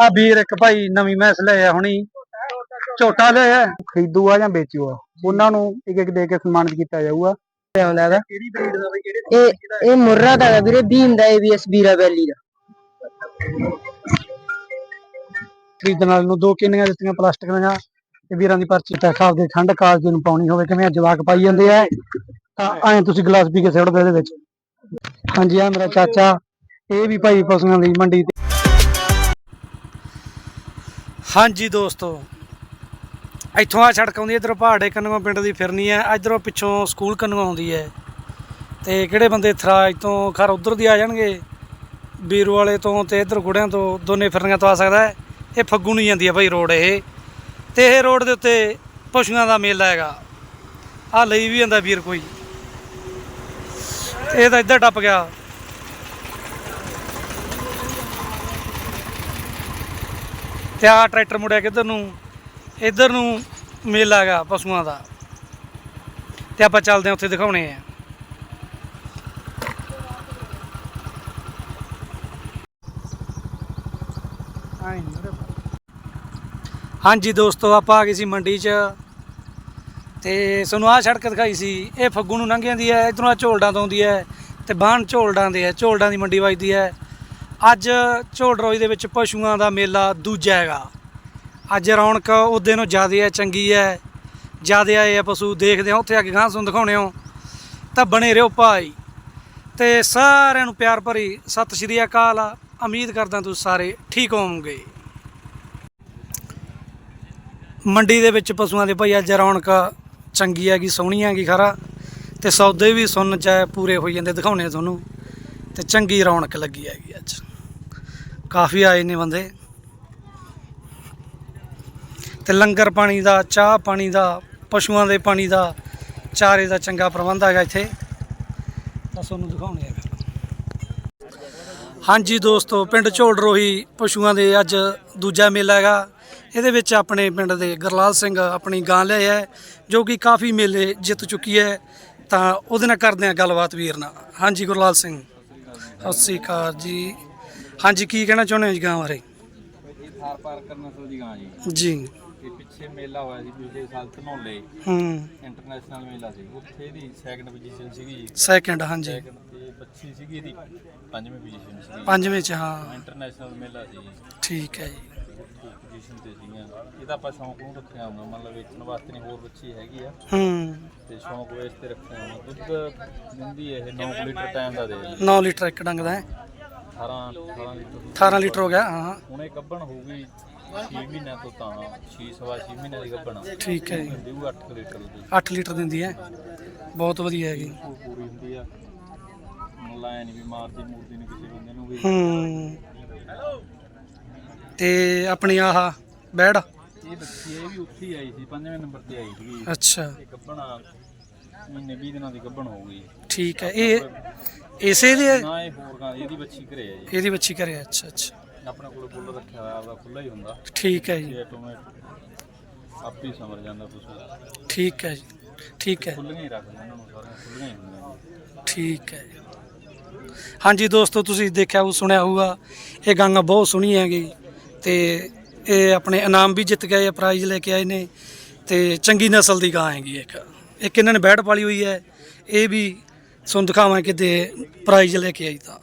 ਆ ਵੀਰ ਇੱਕ ਭਾਈ ਨਵੀਂ ਮੈਸ ਲਿਆ ਹੁਣੀ। ਝੋਟਾ ਲਿਆ ਖਰੀਦੂਗਾ ਜਾਂ ਵੇਚੂਗਾ? ਉਹਨਾਂ ਨੂੰ ਇੱਕ ਇੱਕ ਦੇ ਕੇ ਸਨਮਾਨਿਤ ਕੀਤਾ ਜਾਊਗਾ। ਆਉਂਦਾ ਇਹਦਾ ਕਿਹੜੀ ਬਰੀਡ ਦਾ ਬਈ ਕਿਹੜੇ ਇਹ ਇਹ? ਮੁਰਰਾ ਦਾ ਹੈਗਾ ਵੀਰੇ ਬੀਨ ਦਾ ਏਬੀਐਸ ਵੀਰਾ ਵੈਲੀ ਦਾ। ਖਰੀਦਣ ਵਾਲੇ ਨੂੰ ਦੋ ਕਿੰਨੀਆਂ ਦਿੱਤੀਆਂ ਪਲਾਸਟਿਕ ਦੀਆਂ। ਤੇ ਵੀਰਾਂ ਦੀ ਪਰਚੀ ਤਾਂ ਖਾਬ ਦੇ ਠੰਡ ਕਾਲਜ ਨੂੰ ਪਾਉਣੀ ਹੋਵੇ ਕਿਵੇਂ ਜਵਾਕ ਪਾਈ ਜਾਂਦੇ ਆ। ਤਾਂ ਐਂ ਤੁਸੀਂ ਗਲਾਸ ਪੀ ਕੇ ਸਿੱਟ ਦਿਓ ਇਹਦੇ ਵਿੱਚ। ਹਾਂਜੀ ਆ ਮੇਰਾ ਚਾਚਾ। ਇਹ ਵੀ ਭਾਈ ਪਸ਼ੂਆਂ ਦੀ ਮੰਡੀ ਤੇ ਹਾਂਜੀ ਦੋਸਤੋ, ਇੱਥੋਂ ਆ ਸੜਕ ਆਉਂਦੀ ਇਧਰੋਂ ਪਹਾੜੇ ਕੰਨੋਂ ਪਿੰਡ ਦੀ ਫਿਰਨੀ ਹੈ, ਇਧਰੋਂ ਪਿੱਛੋਂ ਸਕੂਲ ਕੰਨੋਂ ਆਉਂਦੀ ਹੈ। ਤੇ ਕਿਹੜੇ ਬੰਦੇ ਥਰਾਜ ਤੋਂ ਖਰ ਉਧਰ ਦੀ ਆ ਜਾਣਗੇ? ਬੀਰੂ ਵਾਲੇ ਤੋਂ ਤੇ ਇਧਰ ਗੁੜਿਆਂ ਤੋਂ ਦੋਨੇ ਫਿਰਨੀਆਂ ਤੋਂ ਆ ਸਕਦਾ ਹੈ। ਇਹ ਫੱਗੂ ਨਹੀਂ ਜਾਂਦੀ ਹੈ ਭਾਈ ਰੋਡ ਇਹ। ਤੇ ਇਹ ਰੋਡ ਦੇ ਉੱਤੇ ਪਸ਼ੂਆਂ ਦਾ ਮੇਲਾ ਹੈਗਾ। ਆ ਲਈ ਵੀ ਜਾਂਦਾ ਵੀਰ ਕੋਈ। ਇਹ ਤਾਂ ਇੱਧਰ ਟੱਪ ਗਿਆ। ਤੇ ਆ ਟਰੈਕਟਰ ਮੁੜਿਆ ਕਿੱਧਰ ਨੂੰ? ਇੱਧਰ ਨੂੰ ਮੇਲਾ ਹੈਗਾ ਪਸ਼ੂਆਂ ਦਾ। ਤੇ ਆਪਾਂ ਚੱਲਦੇ ਹਾਂ ਉੱਥੇ ਦਿਖਾਉਣੇ ਆ। ਹਾਂਜੀ ਦੋਸਤੋ, ਆਪਾਂ ਆ ਗਏ ਸੀ ਮੰਡੀ 'ਚ। ਤੇ ਸਾਨੂੰ ਆਹ ਸੜਕ ਦਿਖਾਈ ਸੀ। ਇਹ ਫੱਗੂ ਨੂੰ ਲੰਘ ਜਾਂਦੀ ਹੈ, ਇਧਰੋਂ ਆ ਝੋਲਡਾਂ ਤੋਂ ਆਉਂਦੀ ਹੈ ਤੇ ਬਾਹਣ ਝੋਲਡਾਂ ਦੇ ਹੈ ਝੋਲਡਾਂ ਦੀ ਮੰਡੀ ਵੱਜਦੀ ਹੈ। ਅੱਜ ਝੋਲ ਰੋਈ ਦੇ ਵਿੱਚ ਪਸ਼ੂਆਂ ਦਾ ਮੇਲਾ ਦੂਜਾ ਹੈਗਾ। ਅੱਜ ਰੌਣਕ ਉਹਦੇ ਨੂੰ ਜ਼ਿਆਦਾ ਹੈ, ਚੰਗੀ ਹੈ। ਜ਼ਿਆਦਾ ਆਏ ਆ ਪਸ਼ੂ, ਦੇਖਦੇ ਆ ਉੱਥੇ ਅੱਗੇ ਕੇ ਗਾਂ ਤੁਹਾਨੂੰ ਦਿਖਾਉਣੇ ਹੋ। ਤਾਂ ਬਣੇ ਰਹੋ ਭਾਈ। ਤੇ ਸਾਰਿਆਂ ਨੂੰ ਪਿਆਰ ਭਰੀ ਸਤਿ ਸ਼੍ਰੀ ਅਕਾਲ। ਉਮੀਦ ਕਰਦਾ ਤੁਸੀਂ ਸਾਰੇ ਠੀਕ ਹੋਵੋਗੇ। ਮੰਡੀ ਦੇ ਵਿੱਚ ਪਸ਼ੂਆਂ ਦੇ ਭਾਈ, ਅੱਜ ਰੌਣਕ ਚੰਗੀ ਹੈਗੀ, ਸੋਹਣੀ ਹੈਗੀ ਖਰਾ। ਤੇ ਸੌਦੇ ਵੀ ਸੁਣਨ ਚ ਪੂਰੇ ਹੋਈ ਜਾਂਦੇ, ਦਿਖਾਉਣੇ ਤੁਹਾਨੂੰ। ਤੇ ਚੰਗੀ ਰੌਣਕ ਲੱਗੀ ਹੈਗੀ ਅੱਜ। ਕਾਫੀ ਆਏ ਨੇ ਬੰਦੇ। ਤੇ ਲੰਗਰ ਪਾਣੀ ਦਾ, ਚਾਹ ਪਾਣੀ ਦਾ, ਪਸ਼ੂਆਂ ਦੇ ਪਾਣੀ ਦਾ, ਚਾਰੇ ਦਾ ਚੰਗਾ ਪ੍ਰਬੰਧ ਹੈਗਾ ਇੱਥੇ। ਤਾਂ ਤੁਹਾਨੂੰ ਦਿਖਾਉਣੇ ਆ ਹਾਂਜੀ ਦੋਸਤੋ, ਪਿੰਡ ਝੋਲ ਰੋਹੀ ਪਸ਼ੂਆਂ ਦੇ ਅੱਜ ਦੂਜਾ ਮੇਲਾ ਹੈਗਾ। ਇਹਦੇ ਵਿੱਚ ਆਪਣੇ ਪਿੰਡ ਦੇ ਗਰਲਾਲ ਸਿੰਘ ਆਪਣੀ ਗਾਂ ਲਿਆ ਹੈ, ਜੋ ਕਿ ਕਾਫੀ ਮੇਲੇ ਜਿੱਤ ਚੁੱਕੀ ਹੈ। ਤਾਂ ਉਹਦੇ ਨਾਲ ਕਰਦੇ ਆ ਗੱਲਬਾਤ ਵੀਰ ਨਾਲ। ਹਾਂਜੀ ਗੁਰਲਾਲ ਸਿੰਘ, ਸਤਿ ਸ੍ਰੀ ਅਕਾਲ ਜੀ। ਹਾਂਜੀ ਕੀ ਕਹਿਣਾ ਚਾਹੁੰਦੇ ਹੋ ਜੀ ਗਾਂ ਬਾਰੇ? ਥਾਰ ਪਾਰ ਕਰਨਾ ਸੋ ਜੀ ਗਾਂ ਜੀ। ਜੀ। ਤੇ ਪਿੱਛੇ ਮੇਲਾ ਹੋਇਆ ਸੀ ਪਿਛਲੇ ਸਾਲ ਧਨੌਲੇ। ਹੂੰ। ਇੰਟਰਨੈਸ਼ਨਲ ਮੇਲਾ ਸੀ। ਉੱਥੇ ਦੀ ਸੈਕੰਡ ਪੋਜੀਸ਼ਨ ਸੀਗੀ ਜੀ। ਸੈਕਿੰਡ ਹਾਂਜੀ। ਸੈਕੰਡ ਤੇ ਬੱਚੀ ਸੀਗੀ ਇਹਦੀ ਪੰਜਵੀਂ ਪੋਜੀਸ਼ਨ ਸੀਗੀ। ਪੰਜਵੇਂ ਚ ਹਾਂ। ਇੰਟਰਨੈਸ਼ਨਲ ਮੇਲਾ ਸੀ। ਠੀਕ ਹੈ ਜੀ। ਪੋਜੀਸ਼ਨ ਤੇ ਸੀਗੀਆਂ। ਇਹਦਾ ਆਪਾਂ ਸ਼ੌਂਕ ਨੂੰ ਰੱਖਿਆ ਹੁੰਦਾ ਮਤਲਬ ਵੇਚਣ ਵਾਸਤੇ ਨਹੀਂ ਹੋਰ ਬੱਚੀ ਹੈਗੀ ਆ। ਹੂੰ। ਤੇ ਸ਼ੌਂਕ ਵੇਚ ਤੇ ਰੱਖਿਆ ਹੁੰਦਾ ਦੁੱਧ ਦਿੰਦੀ ਇਹ 9 ਲੀਟਰ ਟਾਈਮ ਦਾ ਦੇ 9 ਲੀਟਰ ਇੱਕ ਡੰਗ ਦਾ ਹੈ। 18 18 ਲੀਟਰ ਦੁੱਧ 18 ਲੀਟਰ ਹੋ ਗਿਆ ਹਾਂ ਹੁਣੇ ਗੱਭਣ ਹੋਊਗੀ 6 ਮਹੀਨਿਆਂ ਤੋਂ ਤਾਂ 6 ਸਵਾ 6 ਮਹੀਨਿਆਂ ਦੀ ਗੱਭਣ ਆ। ਠੀਕ ਹੈ ਜੀ। ਦਿੰਦੀ ਉਹ 8 ਲੀਟਰ ਦੀ। 8 ਲੀਟਰ ਦਿੰਦੀ ਹੈ। ਬਹੁਤ ਵਧੀਆ ਹੈਗੀ। ਉਹ ਪੂਰੀ ਹੁੰਦੀ ਆ। ਮਲਾਇਆ ਨਹੀਂ ਵੀ ਮਾਰਦੀ ਮੂਰਦੀ ਨਹੀਂ ਕਿਸੇ ਬੰਦੇ ਨੂੰ ਵੀ। ਹੂੰ। ਤੇ ਆਪਣੀ ਆਹ ਬੈੜ? ਇਹ ਬੱਚੀ ਇਹ ਵੀ ਉੱਥੇ ਹੀ ਆਈ ਸੀ ਪੰਜਵੇਂ ਨੰਬਰ ਤੇ ਆਈ ਸੀਗੀ। ਅੱਛਾ। ਤੇ ਗੱਭਣਾ ਮਹੀਨੇ 20 ਦਿਨਾਂ ਦੀ ਗੱਭਣ ਹੋ ਗਈ ਠੀਕ ਹੈ। ਇਹ ਇਸੇ ਦੇ ਨਾ ਇਹ ਹੋਰ ਗਾਂ ਇਹਦੀ ਬੱਚੀ ਘਰੇ ਆ ਜੀ। ਇਹਦੀ ਬੱਚੀ ਕਰੇ ਅੱਛਾ ਅੱਛਾ। ਆਪਣੇ ਕੋਲ ਬੁੱਲ ਰੱਖਿਆ ਹੋਇਆ ਆਪਦਾ ਖੁੱਲਾ ਹੀ ਹੁੰਦਾ। ਠੀਕ ਹੈ ਜੀ। ਤੇ ਆਟੋਮੈਟ ਆਪੇ ਹੀ ਸਮਰ ਜਾਂਦਾ ਪਸ਼ੂ ਠੀਕ ਹੈ ਜੀ। ਠੀਕ ਹੈ। ਖੁੱਲੀਆਂ ਹੀ ਰੱਖਦੇ ਇਹਨਾਂ ਨੂੰ ਸਾਰੀਆਂ ਖੁੱਲੀਆਂ ਹੀ ਹੁੰਦੀਆਂ ਜੀ ਠੀਕ ਹੈ ਜੀ। ਹਾਂਜੀ ਦੋਸਤੋ ਤੁਸੀਂ ਦੇਖਿਆ ਉਹ ਸੁਣਿਆ ਹੋਊਗਾ। ਇਹ ਗਾਂਗਾ ਬਹੁਤ ਸੋਹਣੀ ਹੈਗੀ ਤੇ ਇਹ ਆਪਣੇ ਇਨਾਮ ਵੀ ਜਿੱਤ ਗਏ ਆ ਪ੍ਰਾਈਜ਼ ਲੈ ਕੇ ਆਏ ਨੇ। ਤੇ ਚੰਗੀ ਨਸਲ ਦੀ ਗਾਂ ਹੈਗੀ ਇੱਕ। ਇੱਕ ਇਹਨਾਂ ਨੇ ਬੈਠ ਪਾਲੀ ਹੋਈ ਹੈ। ਇਹ ਵੀ ਸੁਣ ਦਿਖਾਵਾਂ ਕਿਤੇ ਪ੍ਰਾਈਜ਼ ਲੈ ਕੇ ਆਈ ਤਾਂ।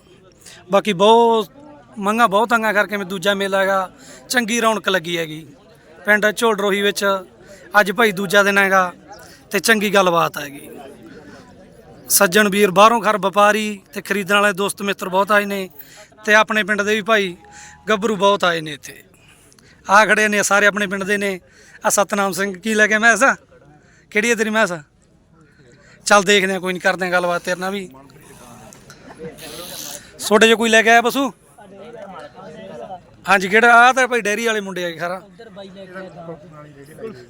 ਬਾਕੀ ਬਹੁਤ ਮੰਗਾ ਬਹੁਤ ਅੰਗਾ ਕਰਕੇ ਮੈਂ ਦੂਜਾ ਮੇਲਾ ਹੈਗਾ, ਚੰਗੀ ਰੌਣਕ ਲੱਗੀ ਹੈਗੀ। ਪਿੰਡ ਝੋਲ ਰੋਹੀ ਵਿੱਚ ਅੱਜ ਭਾਈ ਦੂਜਾ ਦਿਨ ਹੈਗਾ ਤੇ ਚੰਗੀ ਗੱਲਬਾਤ ਹੈਗੀ। ਸੱਜਣ ਵੀਰ ਬਾਹਰੋਂ ਘਰ ਵਪਾਰੀ ਤੇ ਖਰੀਦਣ ਵਾਲੇ ਦੋਸਤ ਮਿੱਤਰ ਬਹੁਤ ਆਏ ਨੇ ਤੇ ਆਪਣੇ ਪਿੰਡ ਦੇ ਵੀ ਭਾਈ ਗੱਭਰੂ ਬਹੁਤ ਆਏ ਨੇ ਇੱਥੇ। ਆ ਖੜੇ ਨੇ ਸਾਰੇ ਆਪਣੇ ਪਿੰਡ ਦੇ ਨੇ। ਆ ਸਤਨਾਮ ਸਿੰਘ, ਕੀ ਲੈ ਕੇ ਮੈਂ ਆ ਕਿਹੜੀ ਹੈ ਤੇਰੀ ਮੈਂ ਮੈਸ? ਚੱਲ ਦੇਖਦੇ ਆ ਕੋਈ ਨਹੀਂ ਕਰਦੇ ਆ ਗੱਲਬਾਤ ਤੇਰੇ ਨਾਲ ਵੀ। ਛੋਟੇ ਜਿਹਾ ਕੋਈ ਲੈ ਕੇ ਆਇਆ ਪਸ਼ੂ? ਹਾਂਜੀ, ਕਿਹੜਾ? ਆ ਤਾਂ ਭਾਈ ਡੈਰੀ ਵਾਲੇ ਮੁੰਡੇ ਆ ਖਰਾ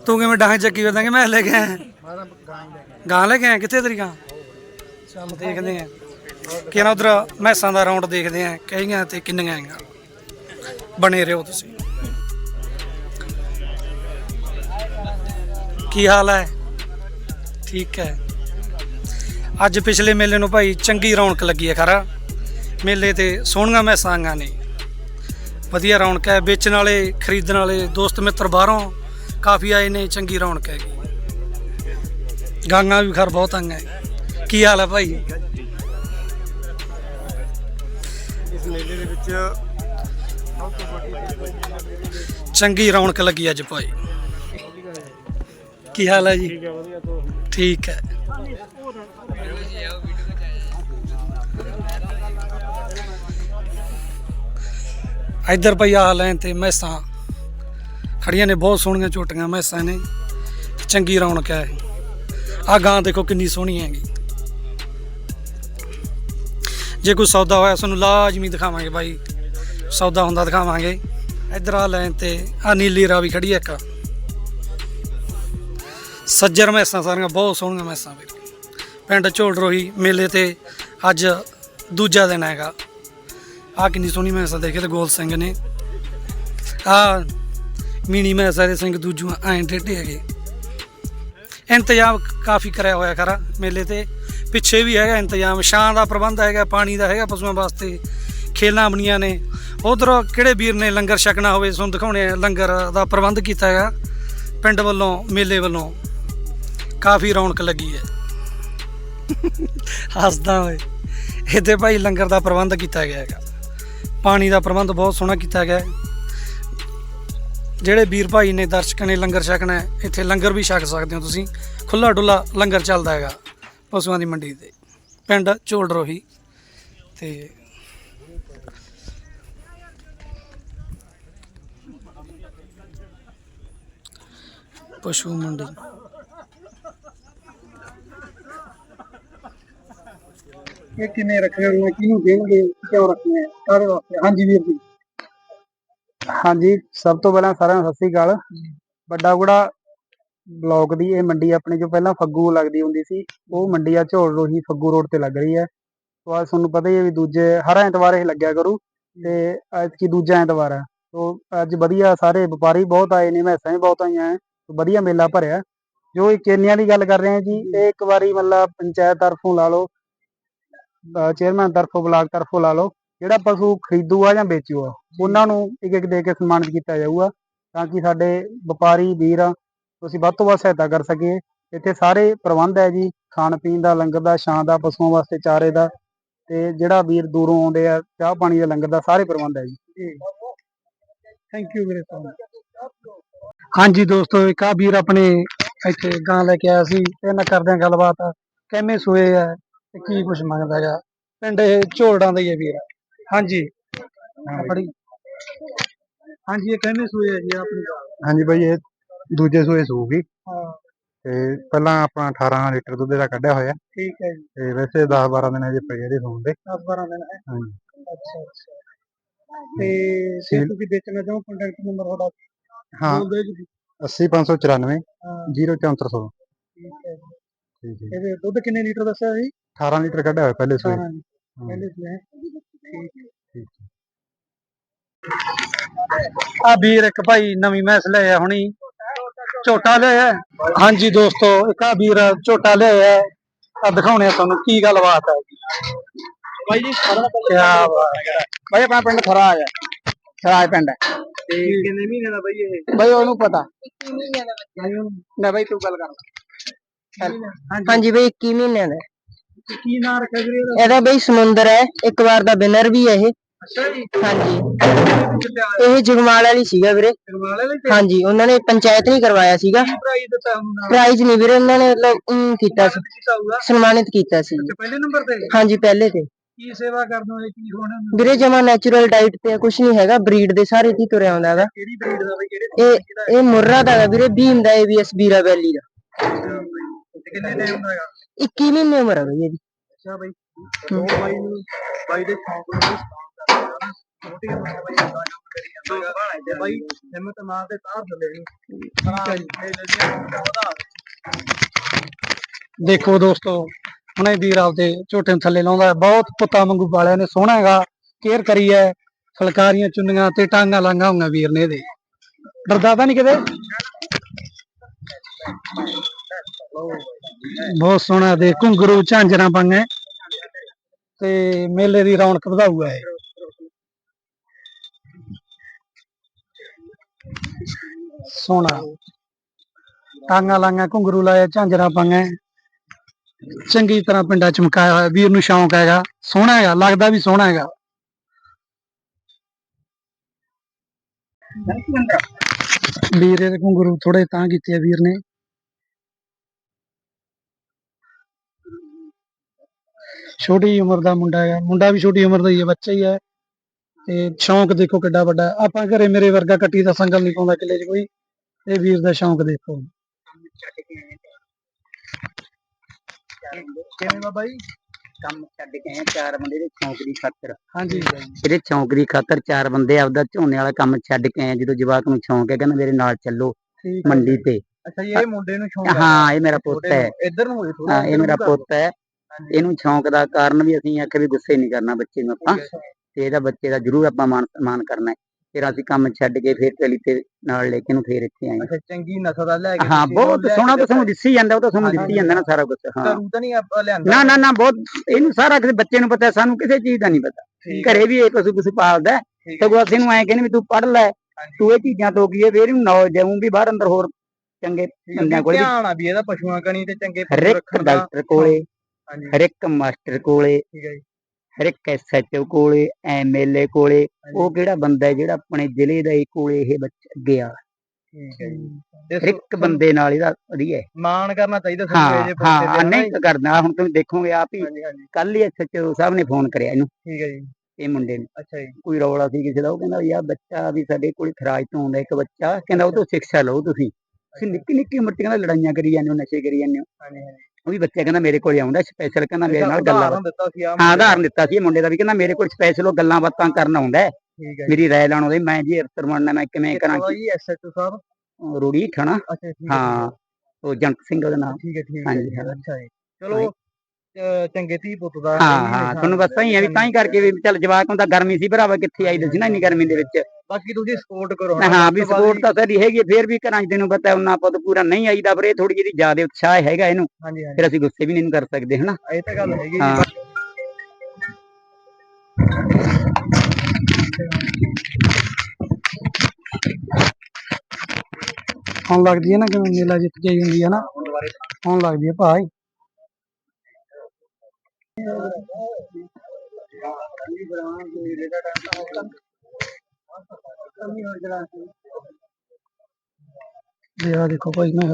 ਤੂੰ ਕਿਵੇਂ ਡਾਹਾਂ ਚੱਕੀ ਫਿਰਦਾ ਮੈਂ ਲੈ ਕੇ ਆਇਆ? ਗਾਂ ਲੈ ਕੇ ਆਇਆ? ਕਿੱਥੇ ਤੇਰੀ ਗਾਂ? ਚੱਲ ਦੇਖਦੇ ਆ ਕਿਹਨਾਂ ਉਧਰ ਮੈਸਾਂ ਦਾ ਰਾਉਂਡ ਦੇਖਦੇ ਆ ਕਈਆਂ ਤੇ ਕਿੰਨੀਆਂ ਹੈਗੀਆਂ। ਬਣੇ ਰਹੋ ਤੁਸੀਂ। ਕੀ ਹਾਲ ਹੈ? ਠੀਕ ਹੈ। ਅੱਜ ਪਿਛਲੇ ਮੇਲੇ ਨੂੰ ਭਾਈ ਚੰਗੀ ਰੌਣਕ ਲੱਗੀ ਹੈ ਖਰਾ। ਮੇਲੇ ਤੇ ਸੋਹਣੀਆਂ ਮੈਸਾਂ ਆਈਆਂ ਨੇ। ਵਧੀਆ ਰੌਣਕ ਹੈ ਵੇਚਣ ਵਾਲੇ ਖਰੀਦਣ ਵਾਲੇ ਦੋਸਤ ਮਿੱਤਰ ਬਾਹਰੋਂ ਕਾਫੀ ਆਏ ਨੇ ਚੰਗੀ ਰੌਣਕ ਹੈਗੀ। ਗਾਂਗਾ ਵੀ ਖਰ ਬਹੁਤ ਆਈਆਂ ਹੈ। ਕੀ ਹਾਲ ਹੈ ਭਾਈ? ਇਸ ਮੇਲੇ ਦੇ ਵਿੱਚ ਚੰਗੀ ਰੌਣਕ ਲੱਗੀ ਅੱਜ ਭਾਈ। ਕੀ ਹਾਲ ਹੈ ਜੀ? ਠੀਕ ਹੈ। ਇੱਧਰ ਭਾਈ ਆ ਲੈਣ ਤੇ ਮੈਸਾਂ। ਖੜੀਆਂ ਨੇ, ਬਹੁਤ ਸੋਹਣੀਆਂ ਝੋਟੀਆਂ ਮੈਸਾਂ ਨੇ। ਚੰਗੀ ਰੌਣਕ ਹੈ ਆ ਗਾਂ ਦੇਖੋ ਕਿੰਨੀ ਸੋਹਣੀ ਹੈਗੀ। ਜੇ ਕੋਈ ਸੌਦਾ ਹੋਇਆ ਸਾਨੂੰ ਲਾਜ਼ਮੀ ਦਿਖਾਵਾਂਗੇ ਬਾਈ। ਸੌਦਾ ਹੁੰਦਾ ਦਿਖਾਵਾਂਗੇ। ਇੱਧਰ ਆ ਲੈਣ ਤੇ ਆ ਨੀਲੀ ਰਾਵੀ ਖੜੀ ਹੈ ਇੱਕ। ਸੱਜਰ ਮੈਸਾਂ ਸਾਰੀਆਂ, ਬਹੁਤ ਸੋਹਣੀਆਂ ਮੈਸਾਂ ਵੀਰ। ਪਿੰਡ ਝੋਲ ਰੋਹੀ ਮੇਲੇ ਤੇ ਅੱਜ ਦੂਜਾ ਦਿਨ ਹੈਗਾ। ਆ ਕਿੰਨੀ ਸੋਹਣੀ ਮੈਸਾਂ ਦੇਖੇ ਤੇ ਗੋਲ ਸਿੰਘ ਨੇ। ਆ ਮੀਣੀ ਮੈਸਾਂ ਦੇ ਸਿੰਘ ਦੂਜੂ ਐਂ ਡੇਡੇ ਹੈਗੇ। ਇੰਤਜ਼ਾਮ ਕਾਫੀ ਕਰਿਆ ਹੋਇਆ ਖਰਾ ਮੇਲੇ ਤੇ। ਪਿੱਛੇ ਵੀ ਹੈਗਾ ਇੰਤਜ਼ਾਮ, ਛਾਂ ਦਾ ਪ੍ਰਬੰਧ ਹੈਗਾ, ਪਾਣੀ ਦਾ ਹੈਗਾ ਪਸ਼ੂਆਂ ਵਾਸਤੇ। ਖੇਲਾਂ ਬਣੀਆਂ ਨੇ। ਉਧਰ ਕਿਹੜੇ ਵੀਰ ਨੇ ਲੰਗਰ ਛਕਣਾ ਹੋਵੇ, ਤੁਹਾਨੂੰ ਦਿਖਾਉਣੇ ਆ, ਲੰਗਰ ਦਾ ਪ੍ਰਬੰਧ ਕੀਤਾ ਹੈਗਾ। ਪਿੰਡ ਵੱਲੋਂ, ਮੇਲੇ ਵੱਲੋਂ। ਕਾਫੀ ਰੌਣਕ ਲੱਗੀ ਹੈ। ਹੱਸਦਾ ਓਏ ਇਹਦੇ ਭਾਈ ਲੰਗਰ ਦਾ ਪ੍ਰਬੰਧ ਕੀਤਾ ਗਿਆ ਹੈਗਾ। ਪਾਣੀ ਦਾ ਪ੍ਰਬੰਧ ਬਹੁਤ ਸੋਹਣਾ ਕੀਤਾ ਗਿਆ ਹੈ। ਜਿਹੜੇ ਵੀਰ ਭਾਈ ਨੇ ਦਰਸ਼ਕਾਂ ਨੇ, ਲੰਗਰ ਛਕਣਾ ਹੈ, ਇੱਥੇ ਲੰਗਰ ਵੀ ਛਕ ਸਕਦੇ ਹੋ ਤੁਸੀਂ। ਖੁੱਲਾ ਡੁੱਲਾ ਲੰਗਰ ਚੱਲਦਾ ਹੈਗਾ, ਪਸ਼ੂਆਂ ਦੀ ਮੰਡੀ ਤੇ। ਪਿੰਡ ਝੋਲ ਰੋਹੀ ਤੇ ਪਸ਼ੂ ਮੰਡੀ। ਇਹ ਕਿਵੇਂ ਰੱਖੇ ਹੋਏ ਨੇ ਕਿਹਨੂੰ ਦੇਣਗੇ ਕਿਉਂ ਰੱਖਣੇ ਆ ਕਾਹਦੇ ਵਾਸਤੇ? ਹਾਂਜੀ ਵੀਰ ਜੀ। ਹਾਂਜੀ ਸਭ ਤੋਂ ਪਹਿਲਾਂ ਸਾਰਿਆਂ ਨੂੰ ਸਤਿ ਸ੍ਰੀ ਅਕਾਲ। ਵੱਡਾ ਗੁੜਾ ਬਲੌਕ ਦੀ ਇਹ ਮੰਡੀ ਆਪਣੇ ਜੋ ਪਹਿਲਾਂ ਫੱਗੂ ਲੱਗਦੀ ਹੁੰਦੀ ਸੀ ਉਹ ਮੰਡੀ ਆ ਝੋਲ ਰੋਹੀ ਫੱਗੂ ਰੋਡ ਤੇ ਲੱਗ ਰਹੀ ਹੈ। ਤੋਂ ਅੱਜ ਤੁਹਾਨੂੰ ਪਤਾ ਹੀ ਹੈ ਵੀ ਦੂਜੇ ਹਰ ਐਤਵਾਰ ਇਹ ਲੱਗਿਆ ਕਰੂ ਤੇ ਐਤਕੀ ਦੂਜਾ ਐਤਵਾਰ ਹੈ। ਤੋਂ ਅੱਜ ਵਧੀਆ ਸਾਰੇ ਵਪਾਰੀ ਬਹੁਤ ਆਏ ਨੇ ਮੈਸਾਂ ਵੀ ਬਹੁਤ ਆਈਆਂ ਵਧੀਆ ਮੇਲਾ ਭਰਿਆ। ਜੋ ਇਹ ਕੇਨੀਆਂ ਦੀ ਗੱਲ ਕਰ ਰਹੇ ਹਾਂ ਜੀ ਇਹ ਇੱਕ ਵਾਰੀ ਮਤਲਬ ਪੰਚਾਇਤ ਤਰਫੋਂ ਲਾ ਲਓ ਚੇਅਰਮੈਨ ਤਰਫੋਂ ਬਲਾਕ ਤਰਫੋਂ ਲਾ ਲਓ ਜਿਹੜਾ ਪਸ਼ੂ ਖਰੀਦੂਗਾ ਜਾਂ ਵੇਚੂਗਾ ਉਹਨਾਂ ਨੂੰ ਇੱਕ ਇੱਕ ਦੇ ਕੇ ਸਨਮਾਨਿਤ ਕੀਤਾ ਜਾਊਗਾ ਤਾਂ ਕਿ ਸਾਡੇ ਵਪਾਰੀ ਵੀਰ ਤੁਸੀਂ ਵੱਧ ਤੋਂ ਵੱਧ ਸਹਾਇਤਾ ਕਰ ਸਕੀਏ। ਇੱਥੇ ਸਾਰੇ ਪ੍ਰਬੰਧ ਹੈ ਜੀ ਖਾਣ ਪੀਣ ਦਾ ਲੰਗਰ ਦਾ ਛਾਂ ਦਾ ਪਸ਼ੂਆਂ ਵਾਸਤੇ ਚਾਰੇ ਦਾ ਤੇ ਜਿਹੜਾ ਵੀਰ ਦੂਰੋਂ ਆਉਂਦੇ ਆ ਚਾਹ ਪਾਣੀ ਦਾ ਲੰਗਰ ਦਾ ਸਾਰੇ ਪ੍ਰਬੰਧ ਹੈ ਜੀ। ਥੈਂਕ ਯੂ ਵੀਰੇ ਸੋ ਹਾਂਜੀ ਦੋਸਤੋ ਇੱਕ ਆ ਵੀਰ ਆਪਣੇ ਇੱਥੇ ਗਾਂ ਲੈ ਕੇ ਆਇਆ ਸੀ ਨਾਲ ਕਰਦੇ ਆ ਗੱਲਬਾਤ ਕਿਵੇਂ ਸੋਏ ਆ ਤੇ ਕੀ ਕੁਝ ਮੰਗਦਾ ਹੈਗਾ? ਪਿੰਡ ਇਹ ਝੋਲੜਾਂ ਦਾ ਹੀ ਹੈ ਵੀਰ। ਹਾਂਜੀ। ਆਪਣੀ ਹਾਂਜੀ ਇਹ ਕਿਵੇਂ ਸੋਏ ਆ ਜੀ ਆਪਣੀ ਗਾਂ ਹਾਂਜੀ ਬਾਈ ਇਹ ਦੂਜੇ ਸੂਏ ਸੂਗੀ ਹਾਂ। ਤੇ ਪਹਿਲਾਂ ਆਪਣਾ 18 ਲੀਟਰ ਦੁੱਧ ਦਾ ਕੱਢਿਆ ਹੋਇਆ। ਠੀਕ ਹੈ ਜੀ। ਤੇ ਵੈਸੇ 10 12 ਦਿਨ ਅਜੇ ਪਏ ਇਹਦੇ ਦੇ। 10 12 ਦਿਨ ਹੈ। ਹਾਂਜੀ। ਅੱਛਾ ਅੱਛਾ। ਤੇ ਜੇ ਤੁਸੀਂ ਵੇਚਣਾ ਚਾਹੋ ਕੰਟੈਕਟ ਨੰਬਰ ਤੁਹਾਡਾ? ਹਾਂ। ਬੋਲ ਦਿਓ ਜੀ। 80594 ਹਾਂ। 0416 ਠੀਕ ਹੈ ਜੀ। ਠੀਕ ਹੈ ਇਹਦੇ ਦੁੱਧ ਕਿੰਨੇ ਲੀਟਰ ਦੱਸਿਆ ਜੀ? 18 ਲੀਟਰ ਕੱਢਿਆ ਹੋਇਆ ਪਹਿਲੇ ਸੂਏ 18 ਪਹਿਲੇ ਸੀ ਹੈ ਠੀਕ ਠੀਕ। ਆ ਵੀਰ ਇੱਕ ਭਾਈ ਨਵੀਂ ਮੈਸ ਲਿਆ ਹੁਣੀ। ਝੋਟਾ ਲਿਆ ਹਾਂਜੀ ਦੋਸਤੋ ਇੱਕ ਆ ਵੀਰ ਝੋਟਾ ਲਿਆ ਆ। ਦਿਖਾਉਣੇ ਆ ਤੁਹਾਨੂੰ ਕੀ ਗੱਲਬਾਤ ਹੈ ਭਾਈ ਜੀ ਕੀ ਬਾਤ ਹੈ ਬਾਈ ਆਪਣਾ ਪਿੰਡ ਥਰਾਜ ਹੈ ਥਰਾਜ ਪਿੰਡ ਹੈ ਤੇ ਕਿੰਨੇ ਮਹੀਨੇ ਦਾ ਭਾਈ ਇਹ? ਬਾਈ ਉਹਨੂੰ ਪਤਾ। ਨਾ ਬਾਈ ਤੂੰ ਗੱਲ ਕਰ ਹਾਂਜੀ ਬਾਈ 21 ਮਹੀਨਿਆਂ ਦਾ। ਹੈ। ਕੀ ਨਾਂ ਰੱਖਿਆ ਵੀਰੇ ਇਹਦਾ? ਇਹਦਾ ਬਾਈ ਸਮੁੰਦਰ ਹੈ ਇੱਕ ਵਾਰ ਦਾ ਵਿਨਰ ਵੀ ਹੈ ਇਹ। ਅੱਛਾ ਜੀ। ਹਾਂਜੀ। ਕਿੱਥੇ ਆਇਆ ਇਹ ਜਗਮਾਲ ਵਾਲੀ ਸੀਗਾ ਵੀਰੇ। ਕਰਵਾਲੇ ਲਈ ਤੇ? ਹਾਂਜੀ ਉਹਨਾਂ ਨੇ ਪੰਚਾਇਤ ਨਹੀਂ ਕਰਵਾਇਆ ਸੀਗਾ। ਪ੍ਰਾਈਜ਼ ਦਿੱਤਾ ਹੁੰਦਾ ਪ੍ਰਾਈਜ਼ ਨਹੀਂ ਵੀਰੇ ਉਹਨਾਂ ਨੇ ਮਤਲਬ ਊਂ ਕੀਤਾ ਸੀ। ਕੀਤਾ ਹੋਊਗਾ? ਸਨਮਾਨਿਤ ਕੀਤਾ ਸੀ। ਤੇ ਪਹਿਲੇ ਨੰਬਰ ਤੇ? ਹਾਂਜੀ ਪਹਿਲੇ ਤੇ। ਕੀ ਸੇਵਾ ਕਰਦੇ ਹੋ ਇਹ ਕੀ ਹੋਣਾ ਵੀਰੇ ਜਮਾ ਨੈਚੁਰਲ ਡਾਈਟ ਤੇ ਕੁਝ ਨਹੀਂ ਹੈਗਾ। ਬਰੀਡ ਦੇ ਸਾਰੇ ਦੀ ਤੁਰਿਆ ਆਉਂਦਾ ਹੈਗਾ ਕਿਹੜੀ ਬਰੀਡ ਦਾ ਬਈ ਕਿਹੜੇ ਇਹ ਇਹ ਮੁਰਰਾ ਦਾ ਵੀਰੇ ਬੀਮ ਦਾ ਏਬੀਐਸ ਬੀਰਾ ਵੈਲੀ ਦਾ। ਤੇ ਕਿੰਨੇ ਟਾਈਮ ਦਾ ਹੈਗਾ? 21 ਮਹੀਨੇ ਉਮਰ ਹੈ ਬਈ ਇਹਦੀ। ਅੱਛਾ ਬਈ ਉਹ ਬਾਈ ਨੂੰ ਬਾਈ ਦੇ ਸ਼ੌਂਕ ਨੂੰ ਬਈ ਛੋਟੀ ਉਮਰ ਦੇ ਬਈ ਇੰਨਾ ਕੰਮ ਕਰੀ ਜਾਂਦਾ ਹੈਗਾ ਤੇ ਬਾਈ ਹਿੰਮਤ ਮਾਰ ਤੇ ਤਾਰ ਥੱਲੇ ਨੂੰ ਠੀਕ ਹੈ ਜੀ। ਇਹ ਵਧਾ ਦੇਖੋ ਦੋਸਤੋ ਹੁਣੇ ਵੀਰ ਆਪਦੇ ਝੋਟੇ ਨੂੰ ਥੱਲੇ ਲਾਉਂਦਾ। ਬਹੁਤ ਪੁੱਤਾਂ ਵਾਂਗੂ ਵਾਲਿਆਂ ਨੇ ਸੋਹਣਾ ਹੈਗਾ। ਕੇਅਰ ਕਰੀ ਹੈ। ਫਲਕਾਰੀਆਂ ਚੁੰਨੀਆਂ ਤੇ ਟਾਂਗਾ ਲਾਂਗਾ ਹੋਈਆਂ ਵੀਰ ਨੇ ਇਹਦੇ। ਡਰਦਾ ਤਾਂ ਨਹੀਂ ਕਿਤੇ? ਬਹੁਤ ਸੋਹਣਾ ਦੇ ਘੁੰਗਰੂ ਝਾਂਜਰਾਂ ਪਾਈਆਂ ਤੇ ਮੇਲੇ ਦੀ ਰੌਣਕ ਵਧਾਊਗਾ ਇਹ। ਸੋਹਣਾ। ਟਾਂਗਾ ਲਾਂਗਾ ਘੁੰਗਰੂ ਲਾਇਆ, ਝਾਂਜਰਾਂ ਪਾਈਆਂ ਚੰਗੀ ਤਰ੍ਹਾਂ ਪਿੰਡਾਂ ਚਮਕਾਇਆ ਹੋਇਆ। ਵੀਰ ਨੂੰ ਸ਼ੌਂਕ ਹੈਗਾ। ਸੋਹਣਾ ਹੈਗਾ। ਲੱਗਦਾ ਵੀ ਸੋਹਣਾ ਹੈਗਾ। ਵੀਰ ਦੇ ਘੁੰਗਰੂ ਥੋੜੇ ਤਾਂ ਕੀਤੇ ਵੀਰ ਨੇ। ਛੋਟੀ ਉਮਰ ਦਾ ਮੁੰਡਾ ਹੈਗਾ ਮੁੰਡਾ ਵੀ ਛੋਟੀ ਉਮਰ ਦਾ ਹੀ ਹੈ ਬੱਚਾ ਹੀ ਹੈ। ਤੇ ਸ਼ੌਂਕ ਦੇਖੋ ਕਿੱਡਾ ਵੱਡਾ। ਹੈ। ਆਪਾਂ ਘਰੇ ਮੇਰੇ ਵਰਗਾ ਕੱਟੀ ਦਾ ਸੰਗਲ ਨਹੀਂ ਪਾਉਂਦਾ ਕਿਲੇ 'ਚ ਕੋਈ। ਇਹ ਵੀਰ ਦਾ ਸ਼ੌਂਕ ਦੇਖੋ। ਕਿਵੇਂ ਬਾਬਾ ਜੀ? ਕੰਮ ਛੱਡ ਕੇ ਆਏ ਚਾਰ ਬੰਦੇ ਦੇ ਸ਼ੌਂਕ ਦੀ ਖਾਤਰ। ਹਾਂਜੀ। ਇਹਦੇ ਸ਼ੌਂਕ ਦੀ ਖਾਤਰ ਚਾਰ ਬੰਦੇ ਆਪਦਾ ਝੋਨੇ ਵਾਲਾ ਕੰਮ ਛੱਡ ਕੇ ਆਏ ਜਦੋਂ ਜਵਾਕ ਨੂੰ ਸ਼ੌਂਕ ਹੈ ਕਹਿੰਦਾ ਮੇਰੇ ਨਾਲ ਚੱਲੋ ਠੀਕ ਹੈ। ਮੰਡੀ ਤੇ। ਅੱਛਾ ਜੀ ਇਹ ਮੁੰਡੇ ਨੂੰ ਸ਼ੌਂਕ ਹਾਂ। ਇਹ ਮੇਰਾ ਪੁੱਤ ਹੈ। ਇੱਧਰ ਨੂੰ ਹੋਏ ਥੋੜਾ ਹਾਂ ਇਹ ਮੇਰਾ ਪੁੱਤ ਹੈ। ਇਹਨੂੰ ਸ਼ੌਂਕ ਦਾ ਕਾਰਨ ਵੀ ਅਸੀਂ ਆਖਿਆ ਵੀ ਗੁੱਸੇ ਨਹੀਂ ਕਰਨਾ ਬੱਚੇ ਨੂੰ ਆਪਾਂ। ਤੇ ਇਹਦਾ ਬੱਚੇ ਦਾ ਜ਼ਰੂਰ ਆਪਾਂ ਮਾਨ ਸਨਮਾਨ ਕਰਨਾ ਹੈ। ਫਿਰ ਅਸੀਂ ਕੰਮ ਛੱਡ ਕੇ ਫਿਰ ਟੈਲੀ ਤੇ ਨਾਲ ਲੈ ਕੇ ਇਹਨੂੰ ਫੇਰ ਇੱਥੇ ਆਏ ਅੱਛਾ ਚੰਗੀ ਨਸਲ ਦਾ ਲੈ ਕੇ ਹਾਂ ਬਹੁਤ ਸੋਹਣਾ ਤਾਂ ਤੁਹਾਨੂੰ ਦਿੱਸੀ ਜਾਂਦਾ ਉਹ ਤਾਂ ਹਾਂਜੀ, ਦਿੱਤੀ ਜਾਂਦਾ ਨਾ ਸਾਰਾ ਕੁਝ ਹਾਂ। ਘਰੂ ਤਾਂ ਨਹੀਂ ਲਿਆਂਦਾ। ਨਾ ਨਾ ਨਾ ਬਹੁਤ ਇਹਨੂੰ ਸਾਰਾ ਕਿਸੇ ਬੱਚੇ ਨੂੰ ਪਤਾ ਸਾਨੂੰ ਕਿਸੇ ਚੀਜ਼ ਦਾ ਨਹੀਂ ਪਤਾ। ਘਰੇ ਵੀ ਇਹ ਪਸ਼ੂ ਪਸ਼ੂ ਪਾਲਦਾ। ਸਗੋਂ ਅਸੀਂ ਨੂੰ ਐਂ ਕਹਿੰਦੇ ਵੀ ਤੂੰ ਪੜ ਲੈ ਤੂੰ ਇਹ ਚੀਜ਼ਾਂ ਤੋਂ ਕੀ ਹੈ ਫੇਰ ਇਹਨੂੰ ਨੌਲੇਜ ਦੇਉਂ ਵੀ ਬਾਹਰ ਅੰਦਰ ਹੋਰ ਚੰਗੇ ਬੰਦਿਆਂ ਕੋਲ ਧਿਆਨ ਆ ਵੀ ਇਹਦਾ ਪਸ਼ੂਆਂ ਕਣੀ ਤੇ ਚੰਗੇ ਪਸ਼ੂ ਰੱਖਣ ਦਾ। ਡਾਕਟਰ ਕੋਲੇ ਹਾਂਜੀ। ਹਰ ਇੱਕ ਮਾਸਟਰ ਕੋਲੇ ਠੀਕ ਹੈ ਜੀ। ਹਰ ਇੱਕ ਐਸਐਚਓ ਕੋਲੇ ਐਮਐਲਏ ਕੋਲੇ ਉਹ ਕਿਹੜਾ ਬੰਦਾ ਹੈ ਜਿਹੜਾ ਆਪਣੇ ਜ਼ਿਲ੍ਹੇ ਦਾ ਹੀ ਕੋਲੇ ਇਹ ਬੱਚਾ ਗਿਆ ਠੀਕ ਹੈ ਜੀ। ਤੇ ਹਰ ਇੱਕ ਬੰਦੇ ਨਾਲ ਇਹਦਾ ਵਧੀਆ ਹੈ। ਮਾਣ ਕਰਨਾ ਚਾਹੀਦਾ ਹਾਂ ਸਾਨੂੰ ਹਾਂ ਪੁੱਛਦੇ ਨਹੀਂ ਤਾਂ ਕਰਦਾ ਹੁਣ ਤੁਸੀਂ ਦੇਖੋਗੇ ਆਪ ਹੀ। ਹਾਂਜੀ ਹਾਂਜੀ। ਕੱਲ ਹੀ ਐਸਐਚਓ ਸਾਹਿਬ ਨੇ ਫੋਨ ਕਰਿਆ ਇਹਨੂੰ। ਠੀਕ ਹੈ ਜੀ। ਇਹ ਮੁੰਡੇ ਨੂੰ। ਅੱਛਾ ਜੀ। ਕੋਈ ਰੌਲਾ ਸੀ ਕਿਸੇ ਦਾ ਉਹ ਕਹਿੰਦਾ ਯਾਰ ਬੱਚਾ ਵੀ ਸਾਡੇ ਕੋਲ ਖਰਾਜ ਤੋਂ ਆਉਂਦਾ ਇੱਕ ਬੱਚਾ ਕਹਿੰਦਾ ਉਹ ਤੋਂ ਸਿੱਖਿਆ ਲਓ ਤੁਸੀਂ। ਤੁਸੀਂ ਨਿੱਕੀ ਨਿੱਕੀ ਉਮਰ 'ਚ ਕਹਿੰਦਾ ਲੜਾਈਆਂ ਕਰੀ ਜਾਂਦੇ ਹੋ ਨਸ਼ੇ ਕਰੀ ਜਾਂਦੇ ਹੋ। ਹਾਂਜੀ ਹਾਂਜੀ। ਉਹ ਵੀ ਬੱਚਾ ਕਹਿੰਦਾ ਮੇਰੇ ਕੋਲ ਆਉਂਦਾ ਸਪੈਸ਼ਲ ਕਹਿੰਦਾ ਮੇਰੇ ਨਾਲ ਗੱਲਾਂ ਸੀ ਹਾਂ ਆਧਾਰ ਦਿੱਤਾ ਸੀ ਮੁੰਡੇ ਦਾ ਵੀ ਕਹਿੰਦਾ ਮੇਰੇ ਕੋਲ ਸਪੈਸ਼ਲ ਉਹ ਗੱਲਾਂ ਬਾਤਾਂ ਕਰਨ ਆਉਂਦਾ ਮੇਰੀ ਰਾਏ ਲੈਣ ਆਉਂਦਾ ਮੈਂ ਜੀ ਅਫਸਰ ਬਣਨਾ ਮੈਂ ਕਿਵੇਂ ਕਰਾਂ ਜੀ ਐਸਐਚਓ ਸਾਹਿਬ? ਰੂੜੀ ਠਾਣਾ ਹੈ ਉਹ ਜੰਟ ਸਿੰਘ ਉਹਦਾ ਨਾਮ। ਠੀਕ ਹੈ ਠੀਕ ਹੈ ਹਾਂਜੀ, ਜੀ, ਹਾਂ। ਅੱਛਾ ਜੀ। ਚਲੋ ਚੰਗੇ ਧੀ ਪੁੱਤ ਦਾ ਹਾਂ ਹਾਂ ਤੁਹਾਨੂੰ ਬਸ ਤਾਂ ਹੀ ਆ ਵੀ ਤਾਂ ਹੀ ਕਰਕੇ ਵੀ ਚੱਲ ਜਵਾਕ ਹੁੰਦਾ ਗਰਮੀ ਸੀ ਭਰਾਵਾ ਕਿੱਥੇ ਆਈ ਦੱਸਣਾ ਇੰਨੀ ਗਰਮੀ ਦੇ ਵਿੱਚ। ਬਾਕੀ ਤੁਸੀਂ ਸਪੋਰਟ ਕਰੋ ਹਾਂ ਵੀ ਸਪੋਰਟ ਤਾਂ ਸਾਡੀ ਹੈਗੀ ਫਿਰ ਵੀ ਘਰਾਂ 'ਚ ਤੈਨੂੰ ਪਤਾ ਉਹਨਾਂ ਆਪਾਂ ਤਾਂ ਪੂਰਾ ਨਹੀਂ ਆਈਦਾ ਪਰ ਇਹ ਥੋੜੀ ਜਿਹੀ ਜ਼ਿਆਦਾ ਉਤਸ਼ਾਹ ਹੈਗਾ ਇਹਨੂੰ ਫਿਰ ਅਸੀਂ ਗੁੱਸੇ ਵੀ ਨਹੀਂ ਕਰ ਸਕਦੇ ਹਨਾ? ਇਹ ਤਾਂ ਗੱਲ ਹੈਗੀ ਹਾਂ। ਹੁਣ ਲੱਗਦੀ ਹੈ ਨਾ ਕਿਵੇਂ ਮੇਲਾ ਜਿੱਤ ਕੇ ਆਈ ਹੁੰਦੀ ਹੈ ਨਾ? ਹੁਣ ਲੱਗਦੀ ਹੈ ਭਾਈ। ਇਹ ਆਹ ਦੇਖੋ ਭਾਈ ਮੈਂ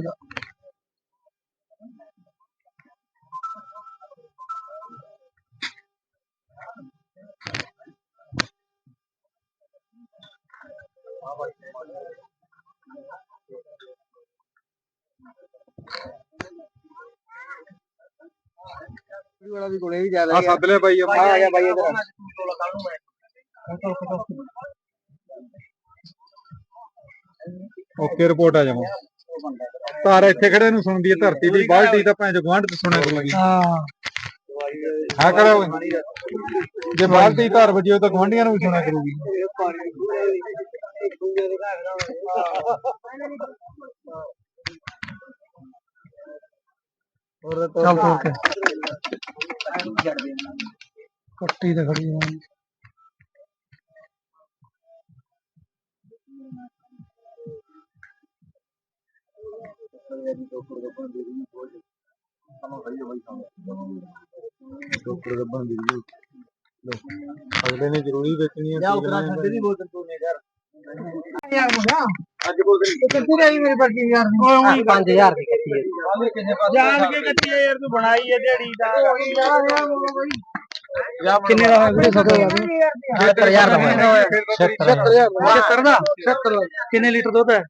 ਵਾਲਾ ਵੀ ਕੋਲੇ ਵੀ ਜ਼ਿਆਦਾ ਆ। ਸੱਦ ਲਿਆ ਬਾਈ ਆ ਗਿਆ ਬਾਈ ਇਧਰ। ਓਕੇ ਰਿਪੋਰਟ ਆ ਜਾਵਾਂ ਧਾਰ ਇੱਥੇ ਖੜੇ ਨੂੰ ਸੁਣਦੀ ਹੈ ਧਰਤੀ ਦੀ ਬਾਲਟੀ ਤਾਂ ਭੈਣ ਗਵਾਂਢ ਤੇ ਸੁਣਿਆ ਕਰੂਗੀ। ਹਾਂ। ਹਾਂ ਕਰਾ ਜੇ। ਬਾਲਟੀ ਧਾਰ ਵਜੇ ਤਾਂ ਗਵਾਂਢੀਆਂ ਨੂੰ ਵੀ ਸੁਣਿਆ ਕਰੂਗੀ। ਚੱਲ ਤੋੜ ਕੇ ਕੱਟੀ ਤੇ ਖੜੀ ਹੈ ਡਾਕਟਰ ਗੱਬਾਂ ਦੀ ਅਗਲੇ ਨੇ ਜ਼ਰੂਰੀ ਵੇਚਣੀ ਹੈ ਜਾ ਉਤਰਾ ਛੱਡ ਦੀ ਬੋਤਲ ਤੂੰ ਨੇ ਘਰ ਯਾਰ ਮੁੰਡਾ ਅੱਜ ਬੋਤਲ ਕਿੱਥੇ ਗਈ ਮੇਰੇ ਪਰਚੀ ਯਾਰ ਓਏ ਉਹੀ 5000 ਦੀ ਕੱਟੀ ਹੈ। ਜਾਣ ਕੇ ਕੱਟੀ ਹੈ ਯਾਰ ਤੂੰ ਬਣਾਈ ਹੈ ਦਿਹਾੜੀ ਦਾ। ਕਿੰਨੇ ਦਾ ਹੋਇਆ? ਵੀਰੇ ਸੌਦਾ ਦਾ 70000 ਦਾ ਹੋਇਆ। 76 ਦਾ? 76 ਕਿੰਨੇ ਲੀਟਰ ਦੁੱਧ ਹੈ?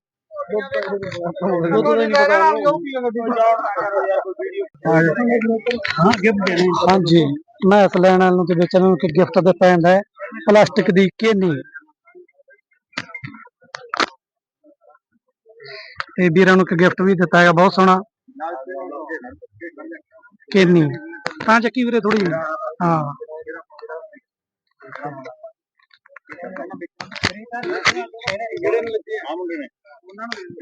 ਹਾਂਜੀ। ਮੈਂ ਇਸ ਲੈਣ ਵਾਲ ਨੂੰ ਤੇ ਵੇਚਣ ਨੂੰ ਕਿ ਗਿਫਟ ਦਿੱਤਾ ਜਾਂਦਾ ਹੈ। ਪਲਾਸਟਿਕ ਦੀ ਕੇਨੀ। ਤੇ ਵੀਰਾਂ ਨੂੰ ਇੱਕ ਗਿਫਟ ਵੀ ਦਿੱਤਾ ਹੈਗਾ, ਬਹੁਤ ਸੋਹਣਾ। ਕੇਨੀ। ਤਾਂ ਚੱਕੀ ਵੀਰੇ ਥੋੜੀ ਹਾਂ।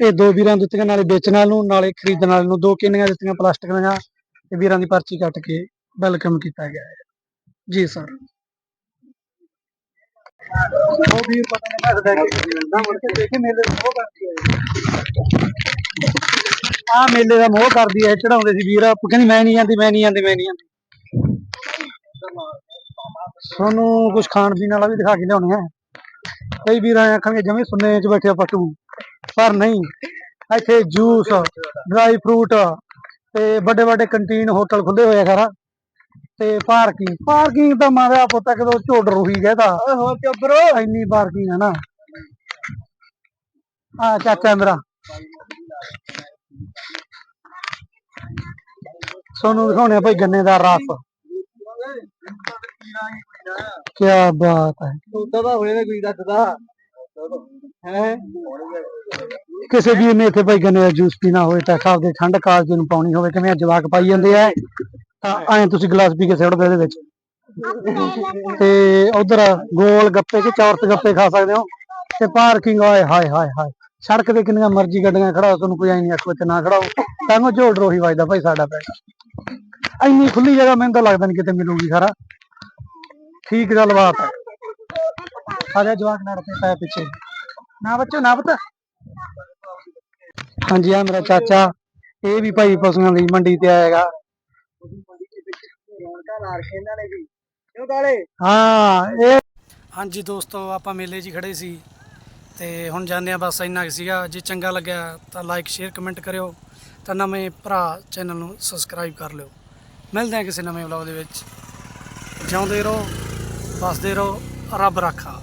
ਇਹ ਦੋ ਵੀਰਾਂ ਦਿੱਤੀਆਂ, ਨਾਲੇ ਵੇਚਣ ਵਾਲ ਨੂੰ, ਨਾਲੇ ਖਰੀਦਣ ਵਾਲੇ ਨੂੰ, ਦੋ ਕਿੰਨੀਆਂ ਦਿੱਤੀਆਂ ਪਲਾਸਟਿਕ ਦੀਆਂ ਤੇ ਵੀਰਾਂ ਦੀ ਪਰਚੀ ਕੱਟ ਕੇ ਵੈਲਕਮ ਕੀਤਾ ਗਿਆ ਹੈ। ਜੀ ਸਰ। ਉਹ ਵੀ ਪਤਾ ਨਹੀਂ ਮੈਂ ਦੇਖ ਕੇ ਮੁੜ ਕੇ ਦੇਖੇ, ਮੇਲੇ ਦਾ ਮੋਹ ਕਰਦੀ ਹੈ। ਆ ਮੇਲੇ ਦਾ ਮੋਹ ਕਰਦੀ ਹੈ ਚੜਾਉਂਦੇ ਸੀ ਵੀਰ, ਆਪ ਕਹਿੰਦੀ ਮੈਂ ਨਹੀਂ ਜਾਂਦੀ ਮੈਂ ਨਹੀਂ ਜਾਂਦੀ ਮੈਂ ਨਹੀਂ ਜਾਂਦੀ ਤੁਹਾਨੂੰ ਕੁਝ ਖਾਣ ਪੀਣ ਵਾਲਾ ਵੀ ਦਿਖਾ ਕੇ ਲਿਆਉਣੇ ਆ। ਕਈ ਵੀਰ ਆਏ ਆਖਣਗੇ, ਜਮੇ ਸੁੰਨੇ ਚ ਬੈਠੇ ਆਪਾਂ ਕਿਉਂ? ਪਰ ਨਹੀਂ, ਇੱਥੇ ਜੂਸ ਡਰਾਈ ਫਰੂਟ ਤੇ ਵੱਡੇ ਵੱਡੇ ਕੰਟੀਨ ਹੋਟਲ ਖੁੱਲੇ ਹੋਏ ਆ ਸਾਰਾ। ਤੇ ਪਾਰਕਿੰਗ ਪਾਰਕਿੰਗ ਤਾਂ ਮਾਰਿਆ ਪੁੱਤਾ ਕਦੋਂ ਝੋੜ ਰੋਹੀ ਗਏਦਾ ਓਏ ਹੋ ਚੱਬਰੋ, ਇੰਨੀ ਪਾਰਕਿੰਗ ਹੈ ਨਾ। ਆ ਚਾਚਾ ਮੇਰਾ। ਸੋਨੂੰ ਦਿਖਾਉਣੇ ਭਾਈ ਗੰਨੇ ਦਾ ਰਸ। ਕੀ ਬਾਤ ਹੈ। ਉਦਾਂ ਦਾ ਹੋਏ ਕੋਈ ਦੱਸਦਾ। ਹੈ ਕਿਸੇ ਵੀਰ ਨੇ ਇੱਥੇ ਭਾਈ ਗੰਨੇ ਦਾ ਜੂਸ ਪੀਣਾ ਹੋਵੇ ਤਾਂ ਖਾਬ ਦੇ ਠੰਡ ਕਾਲਜ ਨੂੰ ਪਾਉਣੀ ਹੋਵੇ, ਕਿਵੇਂ ਜਵਾਕ ਪਾਈ ਜਾਂਦੇ ਆ। ਤਾਂ ਐਂ ਤੁਸੀਂ ਗਲਾਸ ਪੀ ਕੇ ਸਿੱਟ ਦਿਓ ਇਹਦੇ ਵਿੱਚ। ਤੇ ਉਧਰ ਗੋਲ ਗੱਪੇ ਕਿ ਚੌਰਤ ਗੱਪੇ ਖਾ ਸਕਦੇ ਹੋ? ਤੇ ਪਾਰਕਿੰਗ ਆਏ ਹਾਏ ਹਾਏ ਹਾਏ, ਸੜਕ ਤੇ ਕਿੰਨੀਆਂ ਮਰਜ਼ੀ ਗੱਡੀਆਂ ਖੜਾਓ, ਤੁਹਾਨੂੰ ਕੋਈ ਐ ਨਹੀਂ ਆਖੋ ਤੇ ਨਾ ਖੜਾਓ। ਤਾਂ ਝੋੜ ਰੋਹੀ ਵੱਜਦਾ ਭਾਈ ਸਾਡਾ ਪਿੰਡ। ਇੰਨੀ ਖੁੱਲੀ ਜਗ੍ਹਾ ਮੈਨੂੰ ਤਾਂ ਲੱਗਦਾ ਨਹੀਂ ਕਿਤੇ ਮਿਲੂਗੀ ਸਾਰਾ ਠੀਕ ਗੱਲਬਾਤ ਹੈ ਆ ਜਾ ਜਵਾਕ ਨਾਲ ਤੇ ਪੈ ਪਿੱਛੇ। ਨਾ ਬੱਚੋ, ਨਾ ਪਤਾ। ਹਾਂਜੀ, ਆ ਮੇਰਾ ਚਾਚਾ। ਇਹ ਵੀ ਭਾਈ ਪਸ਼ੂਆਂ ਦੀ ਮੰਡੀ ਤੇ ਆਏਗਾ ਹਾਂ, ਇਹ ਹਾਂਜੀ ਦੋਸਤੋ, ਆਪਾਂ ਮੇਲੇ 'ਚ ਖੜੇ ਸੀ। ਤੇ ਹੁਣ ਜਾਂਦੇ ਆ ਬਸ ਇੰਨਾ ਸੀਗਾ। ਜੇ ਚੰਗਾ ਲੱਗਿਆ ਤਾਂ ਲਾਈਕ ਸ਼ੇਅਰ ਕਮੈਂਟ ਕਰਿਓ। ਤਾਂ ਨਵੇਂ ਭਰਾ ਚੈਨਲ ਨੂੰ ਸਬਸਕ੍ਰਾਈਬ ਕਰ ਲਿਓ। ਮਿਲਦੇ ਆ ਕਿਸੇ ਨਵੇਂ ਵਲੌਗ ਦੇ ਵਿੱਚ। ਜਿਉਂਦੇ ਰਹੋ ਬਸਦੇ ਰਹੋ, ਰੱਬ ਰਾਖਾ।